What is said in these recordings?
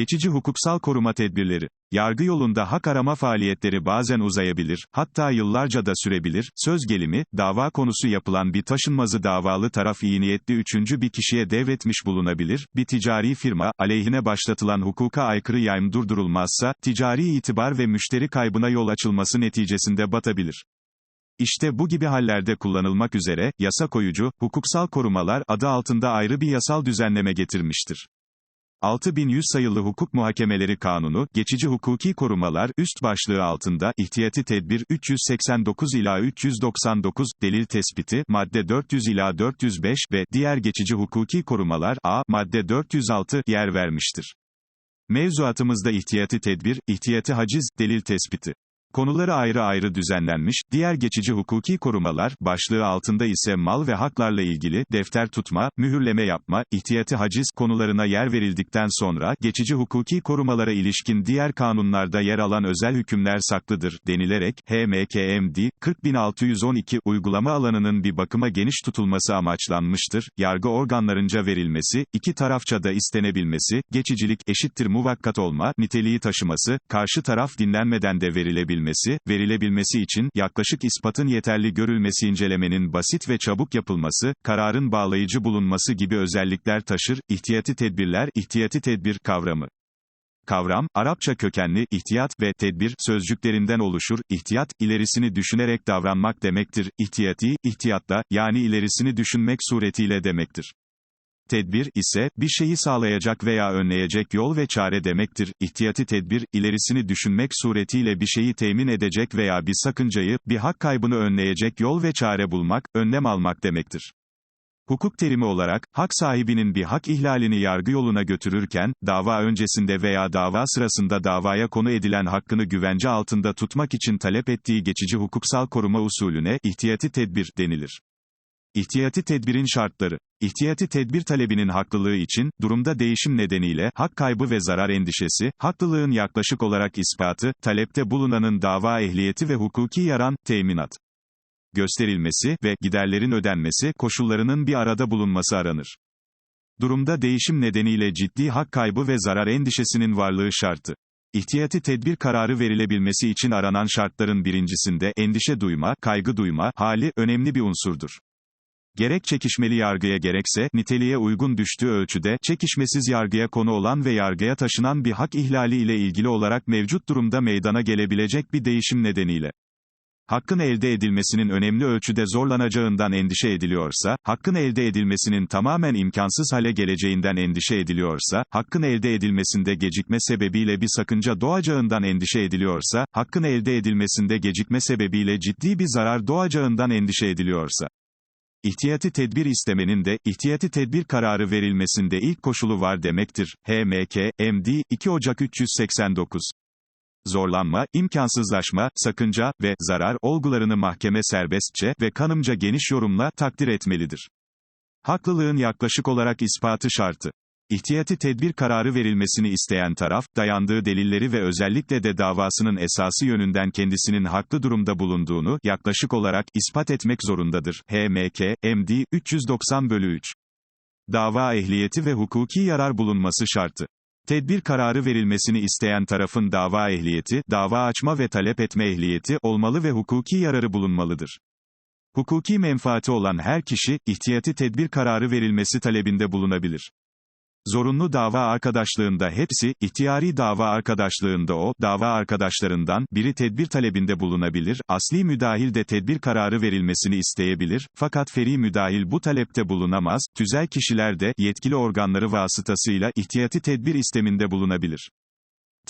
Geçici hukuksal koruma tedbirleri. Yargı yolunda hak arama faaliyetleri bazen uzayabilir, hatta yıllarca da sürebilir. Söz gelimi, dava konusu yapılan bir taşınmazı davalı taraf iyi niyetli üçüncü bir kişiye devretmiş bulunabilir. Bir ticari firma, aleyhine başlatılan hukuka aykırı yayım durdurulmazsa, ticari itibar ve müşteri kaybına yol açılması neticesinde batabilir. İşte bu gibi hallerde kullanılmak üzere, yasa koyucu, hukuksal korumalar adı altında ayrı bir yasal düzenleme getirmiştir. 6100 sayılı Hukuk Muhakemeleri Kanunu, geçici hukuki korumalar, üst başlığı altında, ihtiyati tedbir, 389 ila 399, delil tespiti, madde 400 ila 405 ve diğer geçici hukuki korumalar, a, madde 406, yer vermiştir. Mevzuatımızda ihtiyati tedbir, ihtiyati haciz, delil tespiti. Konuları ayrı ayrı düzenlenmiş, diğer geçici hukuki korumalar, başlığı altında ise mal ve haklarla ilgili, defter tutma, mühürleme yapma, ihtiyati haciz konularına yer verildikten sonra, geçici hukuki korumalara ilişkin diğer kanunlarda yer alan özel hükümler saklıdır, denilerek, HMKMD, 40612, uygulama alanının bir bakıma geniş tutulması amaçlanmıştır, yargı organlarınca verilmesi, iki tarafça da istenebilmesi, geçicilik, eşittir muvakkat olma, niteliği taşıması, karşı taraf dinlenmeden de verilebilmesi, verilmesi, verilebilmesi için, yaklaşık ispatın yeterli görülmesi incelemenin basit ve çabuk yapılması, kararın bağlayıcı bulunması gibi özellikler taşır, ihtiyati tedbirler, ihtiyati tedbir kavramı. Kavram, Arapça kökenli, ihtiyat ve tedbir sözcüklerinden oluşur. İhtiyat, ilerisini düşünerek davranmak demektir. İhtiyati, ihtiyatla, yani ilerisini düşünmek suretiyle demektir. Tedbir ise, bir şeyi sağlayacak veya önleyecek yol ve çare demektir. İhtiyati tedbir, ilerisini düşünmek suretiyle bir şeyi temin edecek veya bir sakıncayı, bir hak kaybını önleyecek yol ve çare bulmak, önlem almak demektir. Hukuk terimi olarak, hak sahibinin bir hak ihlalini yargı yoluna götürürken, dava öncesinde veya dava sırasında davaya konu edilen hakkını güvence altında tutmak için talep ettiği geçici hukuksal koruma usulüne, ihtiyati tedbir, denilir. İhtiyati tedbirin şartları. İhtiyati tedbir talebinin haklılığı için, durumda değişim nedeniyle, hak kaybı ve zarar endişesi, haklılığın yaklaşık olarak ispatı, talepte bulunanın dava ehliyeti ve hukuki yaran, teminat gösterilmesi ve giderlerin ödenmesi koşullarının bir arada bulunması aranır. Durumda değişim nedeniyle ciddi hak kaybı ve zarar endişesinin varlığı şartı. İhtiyati tedbir kararı verilebilmesi için aranan şartların birincisinde endişe duyma, kaygı duyma hali önemli bir unsurdur. Gerek çekişmeli yargıya gerekse, niteliğe uygun düştüğü ölçüde, çekişmesiz yargıya konu olan ve yargıya taşınan bir hak ihlali ile ilgili olarak mevcut durumda meydana gelebilecek bir değişim nedeniyle. Hakkın elde edilmesinin önemli ölçüde zorlanacağından endişe ediliyorsa, hakkın elde edilmesinin tamamen imkansız hale geleceğinden endişe ediliyorsa, hakkın elde edilmesinde gecikme sebebiyle bir sakınca doğacağından endişe ediliyorsa, hakkın elde edilmesinde gecikme sebebiyle ciddi bir zarar doğacağından endişe ediliyorsa. İhtiyati tedbir istemenin de, ihtiyati tedbir kararı verilmesinde ilk koşulu var demektir. HMK, MD, 2 Ocak 389. Zorlanma, imkansızlaşma, sakınca ve zarar olgularını mahkeme serbestçe ve kanımca geniş yorumla takdir etmelidir. Haklılığın yaklaşık olarak ispatı şartı. İhtiyati tedbir kararı verilmesini isteyen taraf, dayandığı delilleri ve özellikle de davasının esası yönünden kendisinin haklı durumda bulunduğunu, yaklaşık olarak, ispat etmek zorundadır. HMK, MD, 390 bölü 3. Dava ehliyeti ve hukuki yarar bulunması şartı. Tedbir kararı verilmesini isteyen tarafın dava ehliyeti, dava açma ve talep etme ehliyeti olmalı ve hukuki yararı bulunmalıdır. Hukuki menfaati olan her kişi, ihtiyati tedbir kararı verilmesi talebinde bulunabilir. Zorunlu dava arkadaşlığında hepsi, ihtiyari dava arkadaşlığında o, dava arkadaşlarından, biri tedbir talebinde bulunabilir, asli müdahil de tedbir kararı verilmesini isteyebilir, fakat feri müdahil bu talepte bulunamaz, tüzel kişiler de, yetkili organları vasıtasıyla, ihtiyati tedbir isteminde bulunabilir.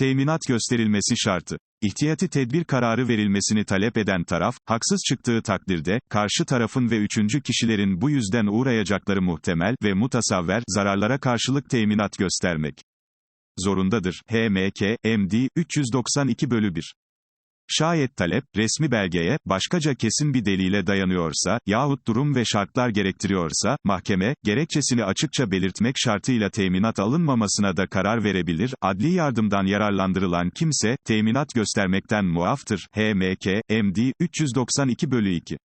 Teminat gösterilmesi şartı. İhtiyati tedbir kararı verilmesini talep eden taraf, haksız çıktığı takdirde, karşı tarafın ve üçüncü kişilerin bu yüzden uğrayacakları muhtemel ve mutasavver zararlara karşılık teminat göstermek zorundadır. HMK, MD, 392 bölü 1. Şayet talep, resmi belgeye, başkaca kesin bir delile dayanıyorsa, yahut durum ve şartlar gerektiriyorsa, mahkeme, gerekçesini açıkça belirtmek şartıyla teminat alınmamasına da karar verebilir, adli yardımdan yararlandırılan kimse, teminat göstermekten muaftır. HMK, MD, 392 bölü 2.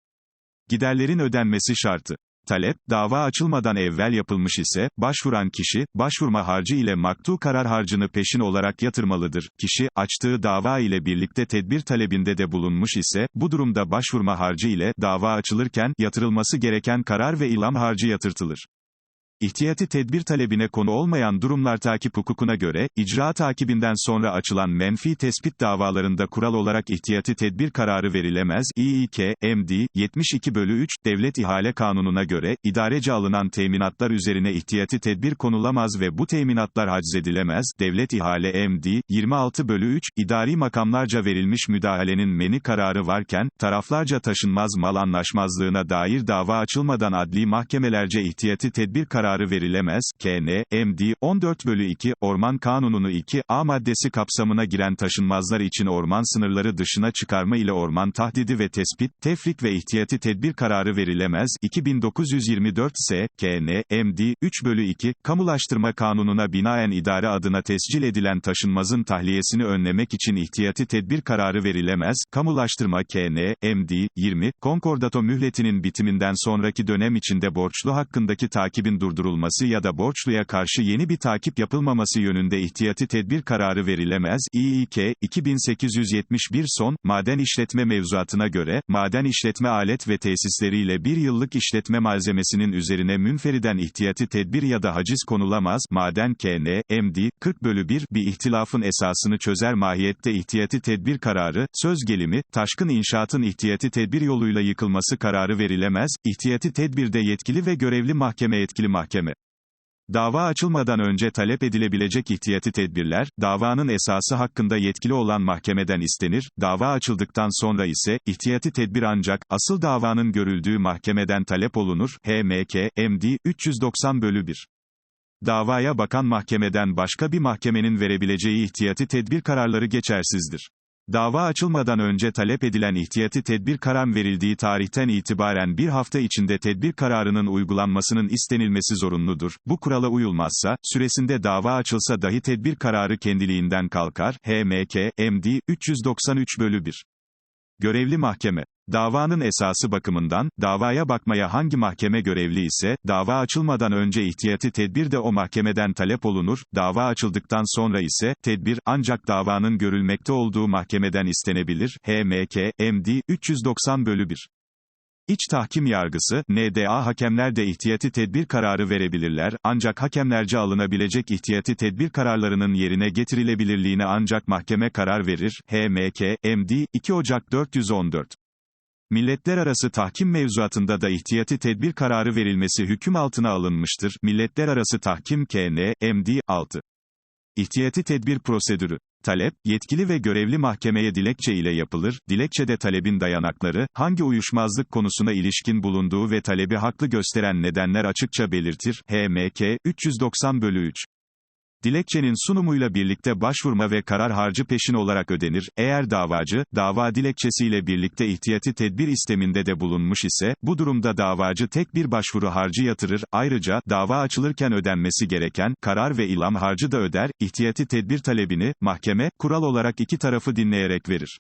Giderlerin ödenmesi şartı. Talep, dava açılmadan evvel yapılmış ise, başvuran kişi, başvurma harcı ile maktu karar harcını peşin olarak yatırmalıdır. Kişi, açtığı dava ile birlikte tedbir talebinde de bulunmuş ise, bu durumda başvurma harcı ile, dava açılırken, yatırılması gereken karar ve ilam harcı yatırtılır. İhtiyati tedbir talebine konu olmayan durumlar takip hukukuna göre, icra takibinden sonra açılan menfi tespit davalarında kural olarak ihtiyati tedbir kararı verilemez. İİK, MD, 72 bölü 3, Devlet İhale Kanunu'na göre, idarece alınan teminatlar üzerine ihtiyati tedbir konulamaz ve bu teminatlar haczedilemez. Devlet İhale MD, 26 bölü 3, idari makamlarca verilmiş müdahalenin meni kararı varken, taraflarca taşınmaz mal anlaşmazlığına dair dava açılmadan adli mahkemelerce ihtiyati tedbir kararı kararı verilemez. KN, MD, 14 bölü 2, Orman Kanununu 2, A maddesi kapsamına giren taşınmazlar için orman sınırları dışına çıkarma ile orman tahdidi ve tespit, tefrik ve ihtiyati tedbir kararı verilemez. 2924 S, KN, MD, 3 bölü 2, Kamulaştırma Kanununa binaen idare adına tescil edilen taşınmazın tahliyesini önlemek için ihtiyati tedbir kararı verilemez. Kamulaştırma KN, MD, 20, konkordato mühletinin bitiminden sonraki dönem içinde borçlu hakkındaki takibin durdurulması ya da borçluya karşı yeni bir takip yapılmaması yönünde ihtiyati tedbir kararı verilemez. İİK, 2871 son, maden işletme mevzuatına göre, maden işletme alet ve tesisleriyle bir yıllık işletme malzemesinin üzerine münferiden ihtiyati tedbir ya da haciz konulamaz. Maden KN, MD, 40 bölü 1, bir ihtilafın esasını çözer mahiyette ihtiyati tedbir kararı, söz gelimi, taşkın inşaatın ihtiyati tedbir yoluyla yıkılması kararı verilemez. İhtiyati tedbirde yetkili ve görevli mahkeme yetkili mahkeme. Dava açılmadan önce talep edilebilecek ihtiyati tedbirler, davanın esası hakkında yetkili olan mahkemeden istenir, dava açıldıktan sonra ise, ihtiyati tedbir ancak, asıl davanın görüldüğü mahkemeden talep olunur, HMK, MD, 390 bölü 1. Davaya bakan mahkemeden başka bir mahkemenin verebileceği ihtiyati tedbir kararları geçersizdir. Dava açılmadan önce talep edilen ihtiyati tedbir karar verildiği tarihten itibaren bir hafta içinde tedbir kararının uygulanmasının istenilmesi zorunludur. Bu kurala uyulmazsa, süresinde dava açılsa dahi tedbir kararı kendiliğinden kalkar. HMK, MD, 393 bölü 1. Görevli mahkeme. Davanın esası bakımından, davaya bakmaya hangi mahkeme görevli ise, dava açılmadan önce ihtiyati tedbir de o mahkemeden talep olunur, dava açıldıktan sonra ise, tedbir, ancak davanın görülmekte olduğu mahkemeden istenebilir. HMK, MD, 390 bölü 1. İç tahkim yargısı, NDA hakemler de ihtiyati tedbir kararı verebilirler, ancak hakemlerce alınabilecek ihtiyati tedbir kararlarının yerine getirilebilirliğine ancak mahkeme karar verir. HMK, MD, 2 Ocak 414. Milletler arası tahkim mevzuatında da ihtiyati tedbir kararı verilmesi hüküm altına alınmıştır. Milletler arası tahkim KN, MD, 6. İhtiyati tedbir prosedürü. Talep, yetkili ve görevli mahkemeye dilekçe ile yapılır, dilekçede talebin dayanakları, hangi uyuşmazlık konusuna ilişkin bulunduğu ve talebi haklı gösteren nedenler açıkça belirtir. HMK, 390 bölü 3. Dilekçenin sunumuyla birlikte başvurma ve karar harcı peşin olarak ödenir. Eğer davacı, dava dilekçesiyle birlikte ihtiyati tedbir isteminde de bulunmuş ise, bu durumda davacı tek bir başvuru harcı yatırır. Ayrıca, dava açılırken ödenmesi gereken, karar ve ilam harcı da öder. İhtiyati tedbir talebini, mahkeme, kural olarak iki tarafı dinleyerek verir.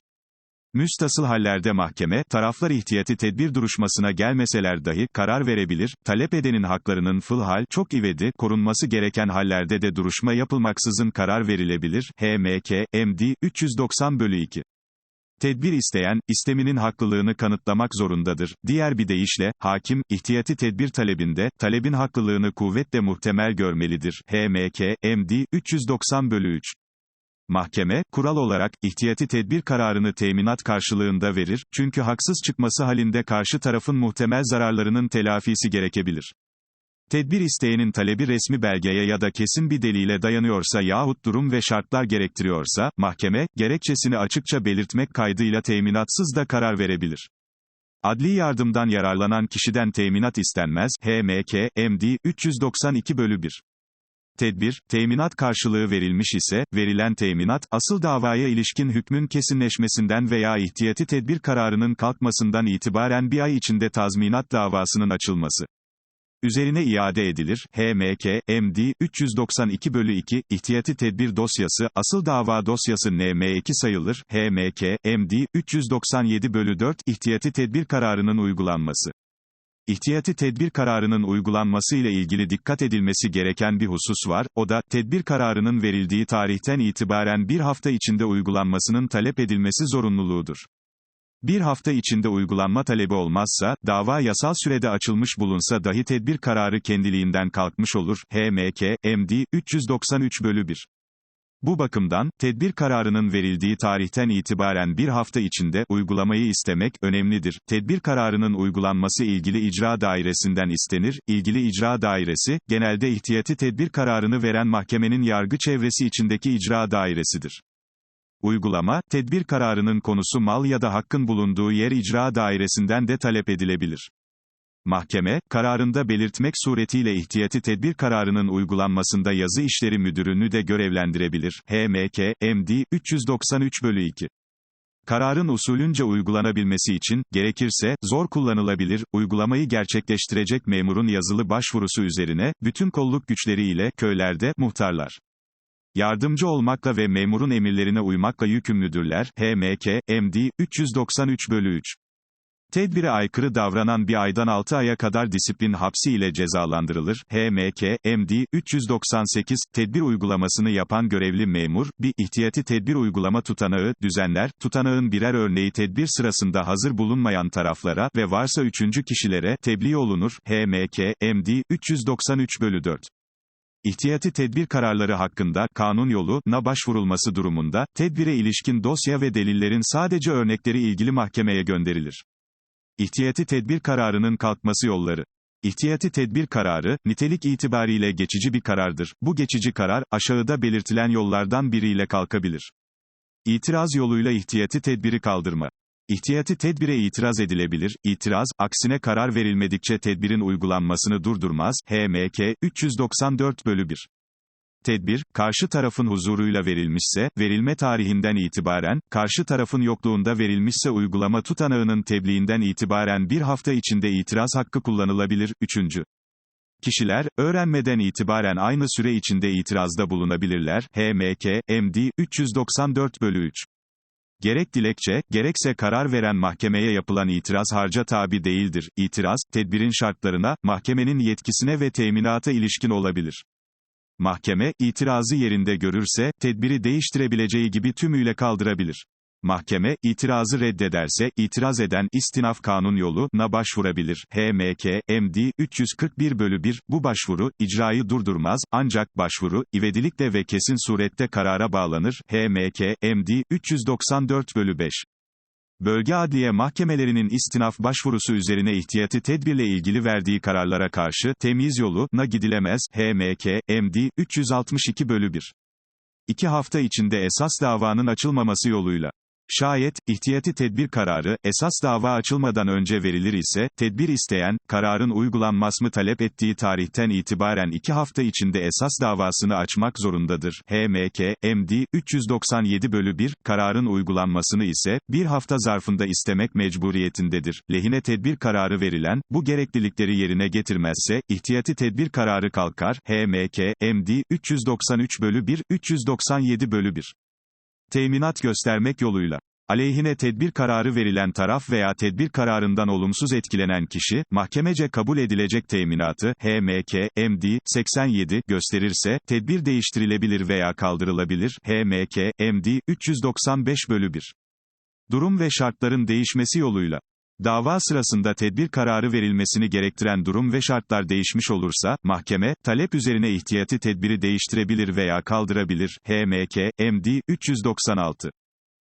Müstasıl hallerde mahkeme, taraflar ihtiyati tedbir duruşmasına gelmeseler dahi, karar verebilir, talep edenin haklarının fıl hal, çok ivedi, korunması gereken hallerde de duruşma yapılmaksızın karar verilebilir. HMK, MD, 390 bölü 2. Tedbir isteyen, isteminin haklılığını kanıtlamak zorundadır. Diğer bir deyişle, hakim, ihtiyati tedbir talebinde, talebin haklılığını kuvvetle muhtemel görmelidir. HMK, MD, 390 bölü 3. Mahkeme, kural olarak, ihtiyati tedbir kararını teminat karşılığında verir, çünkü haksız çıkması halinde karşı tarafın muhtemel zararlarının telafisi gerekebilir. Tedbir isteyenin talebi resmi belgeye ya da kesin bir delile dayanıyorsa yahut durum ve şartlar gerektiriyorsa, mahkeme, gerekçesini açıkça belirtmek kaydıyla teminatsız da karar verebilir. Adli yardımdan yararlanan kişiden teminat istenmez, HMK, MD, 392 bölü 1. Tedbir, teminat karşılığı verilmiş ise, verilen teminat, asıl davaya ilişkin hükmün kesinleşmesinden veya ihtiyati tedbir kararının kalkmasından itibaren bir ay içinde tazminat davasının açılması. Üzerine iade edilir. HMK, MD, 392 bölü 2, ihtiyati tedbir dosyası, asıl dava dosyası NM2 sayılır. HMK, MD, 397 bölü 4, ihtiyati tedbir kararının uygulanması. İhtiyati tedbir kararının uygulanması ile ilgili dikkat edilmesi gereken bir husus var, o da, tedbir kararının verildiği tarihten itibaren bir hafta içinde uygulanmasının talep edilmesi zorunluluğudur. Bir hafta içinde uygulanma talebi olmazsa, dava yasal sürede açılmış bulunsa dahi tedbir kararı kendiliğinden kalkmış olur. HMK, MD, 393 bölü 1. Bu bakımdan, tedbir kararının verildiği tarihten itibaren bir hafta içinde uygulamayı istemek önemlidir. Tedbir kararının uygulanması ilgili icra dairesinden istenir. İlgili icra dairesi, genelde ihtiyati tedbir kararını veren mahkemenin yargı çevresi içindeki icra dairesidir. Uygulama, tedbir kararının konusu mal ya da hakkın bulunduğu yer icra dairesinden de talep edilebilir. Mahkeme, kararında belirtmek suretiyle ihtiyati tedbir kararının uygulanmasında yazı işleri müdürünü de görevlendirebilir. HMK, MD, 393 bölü 2. Kararın usulünce uygulanabilmesi için, gerekirse, zor kullanılabilir, uygulamayı gerçekleştirecek memurun yazılı başvurusu üzerine, bütün kolluk güçleriyle, köylerde, muhtarlar, yardımcı olmakla ve memurun emirlerine uymakla yükümlüdürler. HMK, MD, 393 bölü 3. Tedbire aykırı davranan bir aydan 6 aya kadar disiplin hapsi ile cezalandırılır. HMK, MD, 398, tedbir uygulamasını yapan görevli memur, bir ihtiyati tedbir uygulama tutanağı, düzenler, tutanağın birer örneği tedbir sırasında hazır bulunmayan taraflara ve varsa üçüncü kişilere, tebliğ olunur. HMK, MD, 393 bölü 4. İhtiyati tedbir kararları hakkında, kanun yolu, na başvurulması durumunda, tedbire ilişkin dosya ve delillerin sadece örnekleri ilgili mahkemeye gönderilir. İhtiyati tedbir kararının kalkması yolları. İhtiyati tedbir kararı, nitelik itibariyle geçici bir karardır. Bu geçici karar, aşağıda belirtilen yollardan biriyle kalkabilir. İtiraz yoluyla ihtiyati tedbiri kaldırma. İhtiyati tedbire itiraz edilebilir, itiraz, aksine karar verilmedikçe tedbirin uygulanmasını durdurmaz, HMK, 394 bölü 1. Tedbir, karşı tarafın huzuruyla verilmişse, verilme tarihinden itibaren, karşı tarafın yokluğunda verilmişse uygulama tutanağının tebliğinden itibaren bir hafta içinde itiraz hakkı kullanılabilir. 3. Kişiler, öğrenmeden itibaren aynı süre içinde itirazda bulunabilirler. HMK, MD, 394 bölü 3. Gerek dilekçe, gerekse karar veren mahkemeye yapılan itiraz harca tabi değildir. İtiraz, tedbirin şartlarına, mahkemenin yetkisine ve teminata ilişkin olabilir. Mahkeme, itirazı yerinde görürse, tedbiri değiştirebileceği gibi tümüyle kaldırabilir. Mahkeme, itirazı reddederse, itiraz eden, istinaf kanun yolu, na başvurabilir. HMK, MD, 341 bölü 1, bu başvuru, icrayı durdurmaz, ancak başvuru, ivedilikle ve kesin surette karara bağlanır. HMK, MD, 394 bölü 5. Bölge adliye mahkemelerinin istinaf başvurusu üzerine ihtiyati tedbirle ilgili verdiği kararlara karşı, temyiz yolu, na gidilemez, HMK, MD, 362 bölü 1. İki hafta içinde esas davanın açılmaması yoluyla. Şayet, ihtiyati tedbir kararı, esas dava açılmadan önce verilir ise, tedbir isteyen, kararın uygulanmasını talep ettiği tarihten itibaren iki hafta içinde esas davasını açmak zorundadır. HMK, MD, 397 bölü 1, kararın uygulanmasını ise, bir hafta zarfında istemek mecburiyetindedir. Lehine tedbir kararı verilen, bu gereklilikleri yerine getirmezse, ihtiyati tedbir kararı kalkar. HMK, MD, 393 bölü 1, 397 bölü 1 teminat göstermek yoluyla. Aleyhine tedbir kararı verilen taraf veya tedbir kararından olumsuz etkilenen kişi, mahkemece kabul edilecek teminatı, HMK, MD, 87, gösterirse, tedbir değiştirilebilir veya kaldırılabilir, HMK, MD, 395 bölü 1. Durum ve şartların değişmesi yoluyla. Dava sırasında tedbir kararı verilmesini gerektiren durum ve şartlar değişmiş olursa, mahkeme, talep üzerine ihtiyati tedbiri değiştirebilir veya kaldırabilir. HMK, MD, 396.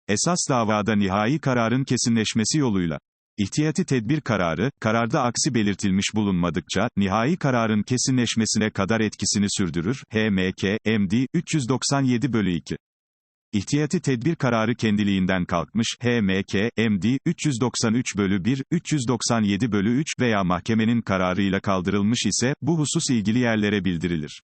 Esas davada nihai kararın kesinleşmesi yoluyla. İhtiyati tedbir kararı, kararda aksi belirtilmiş bulunmadıkça, nihai kararın kesinleşmesine kadar etkisini sürdürür. HMK, MD, 397 bölü 2. İhtiyati tedbir kararı kendiliğinden kalkmış, HMK, MD, 393 bölü 1, 397 bölü 3 veya mahkemenin kararıyla kaldırılmış ise, bu husus ilgili yerlere bildirilir.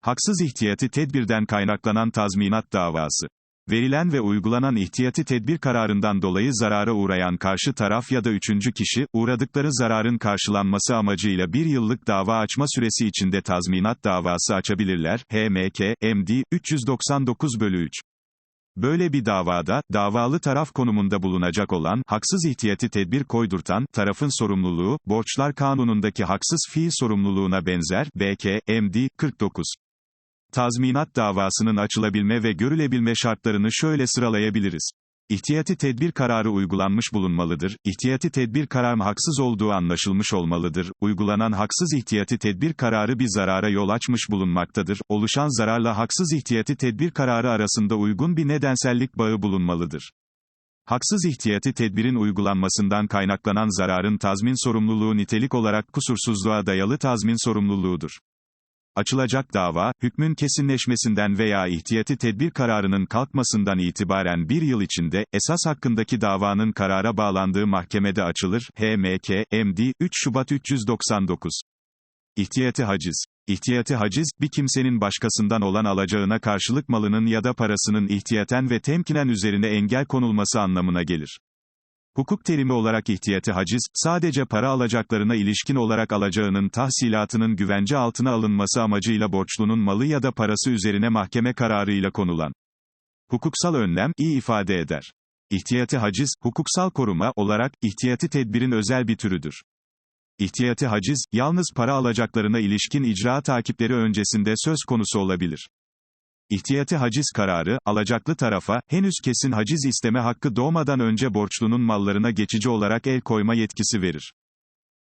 Haksız ihtiyati tedbirden kaynaklanan tazminat davası. Verilen ve uygulanan ihtiyati tedbir kararından dolayı zarara uğrayan karşı taraf ya da üçüncü kişi, uğradıkları zararın karşılanması amacıyla bir yıllık dava açma süresi içinde tazminat davası açabilirler. HMK, MD, 399 bölü 3. Böyle bir davada, davalı taraf konumunda bulunacak olan, haksız ihtiyati tedbir koydurtan, tarafın sorumluluğu, Borçlar Kanunu'ndaki haksız fiil sorumluluğuna benzer, BK, MD, 49. Tazminat davasının açılabilme ve görülebilme şartlarını şöyle sıralayabiliriz. İhtiyati tedbir kararı uygulanmış bulunmalıdır. İhtiyati tedbir kararı haksız olduğu anlaşılmış olmalıdır. Uygulanan haksız ihtiyati tedbir kararı bir zarara yol açmış bulunmaktadır. Oluşan zararla haksız ihtiyati tedbir kararı arasında uygun bir nedensellik bağı bulunmalıdır. Haksız ihtiyati tedbirin uygulanmasından kaynaklanan zararın tazmin sorumluluğu nitelik olarak kusursuzluğa dayalı tazmin sorumluluğudur. Açılacak dava, hükmün kesinleşmesinden veya ihtiyati tedbir kararının kalkmasından itibaren bir yıl içinde, esas hakkındaki davanın karara bağlandığı mahkemede açılır, HMK, MD, 3 Şubat 399. İhtiyati haciz. İhtiyati haciz, bir kimsenin başkasından olan alacağına karşılık malının ya da parasının ihtiyaten ve temkinen üzerine engel konulması anlamına gelir. Hukuk terimi olarak ihtiyati haciz, sadece para alacaklarına ilişkin olarak alacağının tahsilatının güvence altına alınması amacıyla borçlunun malı ya da parası üzerine mahkeme kararıyla konulan hukuksal önlem, iyi ifade eder. İhtiyati haciz, hukuksal koruma olarak, ihtiyati tedbirin özel bir türüdür. İhtiyati haciz, yalnız para alacaklarına ilişkin icra takipleri öncesinde söz konusu olabilir. İhtiyati haciz kararı, alacaklı tarafa, henüz kesin haciz isteme hakkı doğmadan önce borçlunun mallarına geçici olarak el koyma yetkisi verir.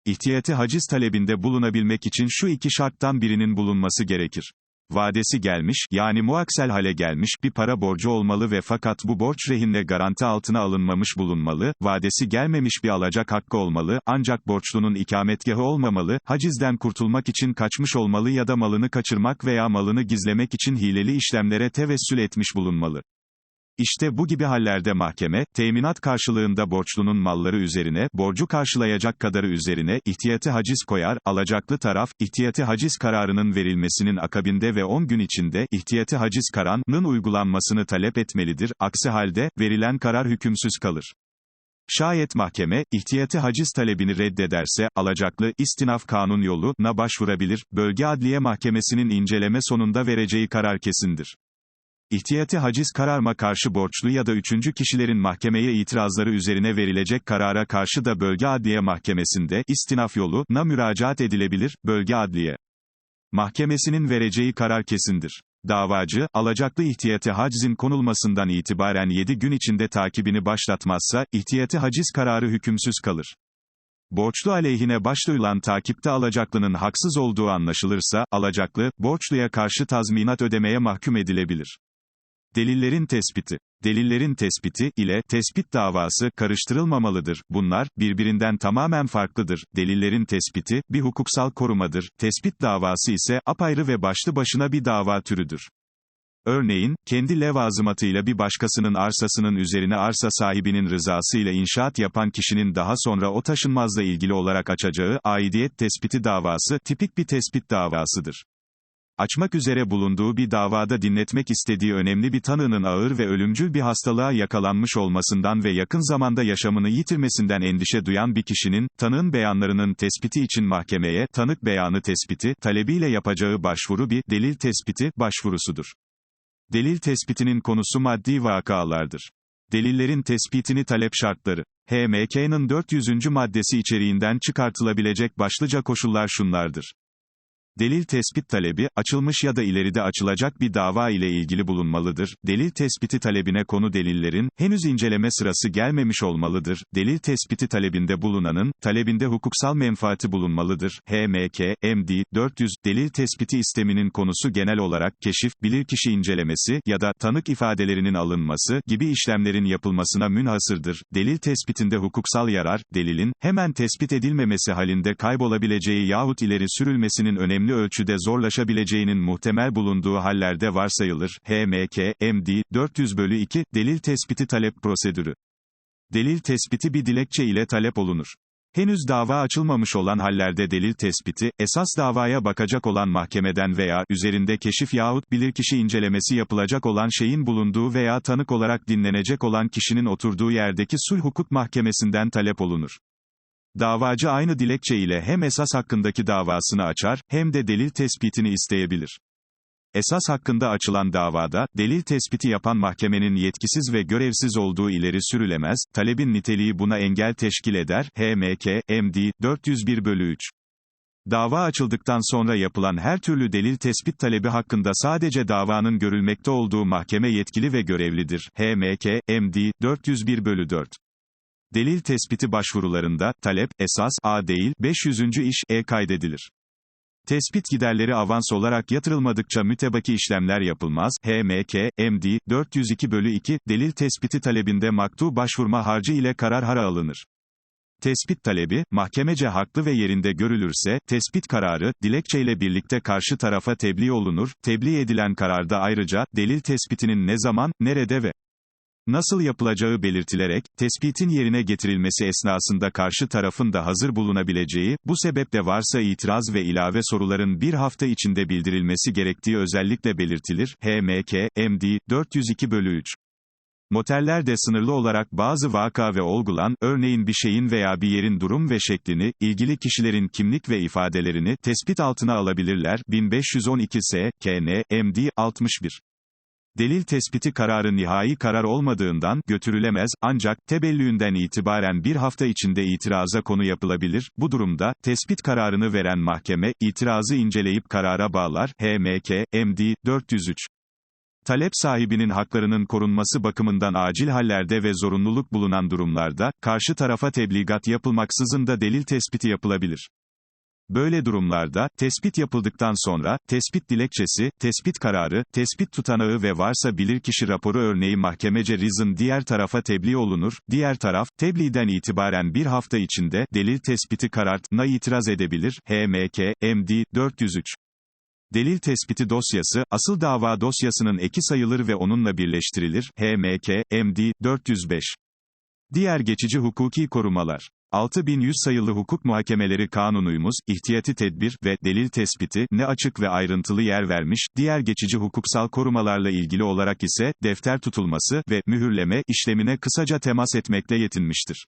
İhtiyati haciz talebinde bulunabilmek için şu iki şarttan birinin bulunması gerekir. Vadesi gelmiş, yani muaksel hale gelmiş, bir para borcu olmalı ve fakat bu borç rehinle garanti altına alınmamış bulunmalı, vadesi gelmemiş bir alacak hakkı olmalı, ancak borçlunun ikametgahı olmamalı, hacizden kurtulmak için kaçmış olmalı ya da malını kaçırmak veya malını gizlemek için hileli işlemlere tevessül etmiş bulunmalı. İşte bu gibi hallerde mahkeme, teminat karşılığında borçlunun malları üzerine, borcu karşılayacak kadarı üzerine, ihtiyati haciz koyar, alacaklı taraf, ihtiyati haciz kararının verilmesinin akabinde ve 10 gün içinde, ihtiyati haciz kararının uygulanmasını talep etmelidir, aksi halde, verilen karar hükümsüz kalır. Şayet mahkeme, ihtiyati haciz talebini reddederse, alacaklı, istinaf kanun yoluna başvurabilir, bölge adliye mahkemesinin inceleme sonunda vereceği karar kesindir. İhtiyati haciz kararma karşı borçlu ya da üçüncü kişilerin mahkemeye itirazları üzerine verilecek karara karşı da bölge adliye mahkemesinde, istinaf yoluna müracaat edilebilir, bölge adliye mahkemesinin vereceği karar kesindir. Davacı, alacaklı ihtiyati hacizin konulmasından itibaren 7 gün içinde takibini başlatmazsa, ihtiyati haciz kararı hükümsüz kalır. Borçlu aleyhine başlayılan takipte alacaklının haksız olduğu anlaşılırsa, alacaklı, borçluya karşı tazminat ödemeye mahkum edilebilir. Delillerin tespiti. Delillerin tespiti ile tespit davası karıştırılmamalıdır. Bunlar birbirinden tamamen farklıdır. Delillerin tespiti bir hukuksal korumadır. Tespit davası ise apayrı ve başlı başına bir dava türüdür. Örneğin, kendi levazımatıyla bir başkasının arsasının üzerine arsa sahibinin rızasıyla inşaat yapan kişinin daha sonra o taşınmazla ilgili olarak açacağı aidiyet tespiti davası tipik bir tespit davasıdır açmak üzere bulunduğu bir davada dinletmek istediği önemli bir tanığının ağır ve ölümcül bir hastalığa yakalanmış olmasından ve yakın zamanda yaşamını yitirmesinden endişe duyan bir kişinin, tanığın beyanlarının tespiti için mahkemeye, tanık beyanı tespiti, talebiyle yapacağı başvuru bir, delil tespiti, başvurusudur. Delil tespitinin konusu maddi vakalardır. Delillerin tespitini talep şartları. HMK'nın 400. maddesi içeriğinden çıkartılabilecek başlıca koşullar şunlardır. Delil tespit talebi, açılmış ya da ileride açılacak bir dava ile ilgili bulunmalıdır. Delil tespiti talebine konu delillerin, henüz inceleme sırası gelmemiş olmalıdır. Delil tespiti talebinde bulunanın, talebinde hukuksal menfaati bulunmalıdır. HMK, MD, 400, delil tespiti isteminin konusu genel olarak keşif, bilirkişi incelemesi ya da tanık ifadelerinin alınması gibi işlemlerin yapılmasına münhasırdır. Delil tespitinde hukuksal yarar, delilin, hemen tespit edilmemesi halinde kaybolabileceği yahut ileri sürülmesinin önemli önemli ölçüde zorlaşabileceğinin muhtemel bulunduğu hallerde varsayılır. HMK, MD, 400 bölü 2, delil tespiti talep prosedürü. Delil tespiti bir dilekçe ile talep olunur. Henüz dava açılmamış olan hallerde delil tespiti, esas davaya bakacak olan mahkemeden veya üzerinde keşif yahut bilirkişi incelemesi yapılacak olan şeyin bulunduğu veya tanık olarak dinlenecek olan kişinin oturduğu yerdeki sulh hukuk mahkemesinden talep olunur. Davacı aynı dilekçe ile hem esas hakkındaki davasını açar, hem de delil tespitini isteyebilir. Esas hakkında açılan davada, delil tespiti yapan mahkemenin yetkisiz ve görevsiz olduğu ileri sürülemez, talebin niteliği buna engel teşkil eder, HMK, MD, 401 bölü 3. Dava açıldıktan sonra yapılan her türlü delil tespit talebi hakkında sadece davanın görülmekte olduğu mahkeme yetkili ve görevlidir. HMK, MD, 401 bölü 4. Delil tespiti başvurularında, talep, esas, A değil, 500. iş, E kaydedilir. Tespit giderleri avans olarak yatırılmadıkça mütebaki işlemler yapılmaz. HMK, MD, 402 bölü 2, delil tespiti talebinde maktu başvurma harcı ile karar hara alınır. Tespit talebi, mahkemece haklı ve yerinde görülürse, tespit kararı, dilekçeyle birlikte karşı tarafa tebliğ olunur, tebliğ edilen kararda ayrıca, delil tespitinin ne zaman, nerede ve nasıl yapılacağı belirtilerek, tespitin yerine getirilmesi esnasında karşı tarafın da hazır bulunabileceği, bu sebeple varsa itiraz ve ilave soruların bir hafta içinde bildirilmesi gerektiği özellikle belirtilir. HMK, MD, 402 bölü 3. Moteller de sınırlı olarak bazı vaka ve olgulan, örneğin bir şeyin veya bir yerin durum ve şeklini, ilgili kişilerin kimlik ve ifadelerini, tespit altına alabilirler. 1512 S, KN, MD, 61. Delil tespiti kararı nihai karar olmadığından, götürülemez, ancak, tebellüğünden itibaren bir hafta içinde itiraza konu yapılabilir, bu durumda, tespit kararını veren mahkeme, itirazı inceleyip karara bağlar, HMK, MD, 403. Talep sahibinin haklarının korunması bakımından acil hallerde ve zorunluluk bulunan durumlarda, karşı tarafa tebligat yapılmaksızın da delil tespiti yapılabilir. Böyle durumlarda, tespit yapıldıktan sonra, tespit dilekçesi, tespit kararı, tespit tutanağı ve varsa bilirkişi raporu örneği mahkemece rizin diğer tarafa tebliğ olunur, diğer taraf, tebliğden itibaren bir hafta içinde, delil tespiti karartına itiraz edebilir, HMK, MD, 403. Delil tespiti dosyası, asıl dava dosyasının eki sayılır ve onunla birleştirilir, HMK, MD, 405. Diğer geçici hukuki korumalar. 6100 sayılı hukuk muhakemeleri kanunuyumuz, ihtiyati tedbir ve delil tespiti ne açık ve ayrıntılı yer vermiş, diğer geçici hukuksal korumalarla ilgili olarak ise, defter tutulması ve mühürleme işlemine kısaca temas etmekle yetinmiştir.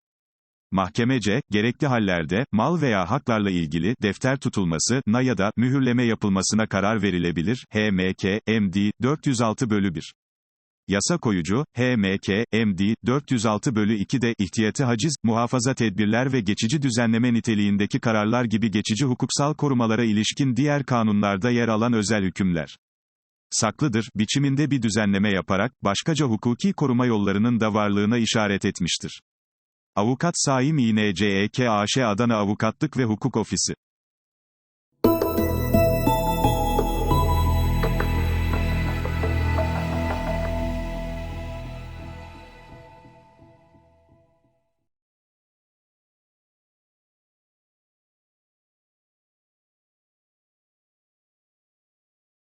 Mahkemece, gerekli hallerde, mal veya haklarla ilgili, defter tutulması, na ya da, mühürleme yapılmasına karar verilebilir, HMK, MD, 406 bölü 1. Yasa koyucu, HMK, MD, 406 bölü 2 de, ihtiyati haciz, muhafaza tedbirler ve geçici düzenleme niteliğindeki kararlar gibi geçici hukuksal korumalara ilişkin diğer kanunlarda yer alan özel hükümler. Saklıdır, biçiminde bir düzenleme yaparak, başkaca hukuki koruma yollarının da varlığına işaret etmiştir. Avukat Saim İNCEK AŞ Adana Avukatlık ve Hukuk Ofisi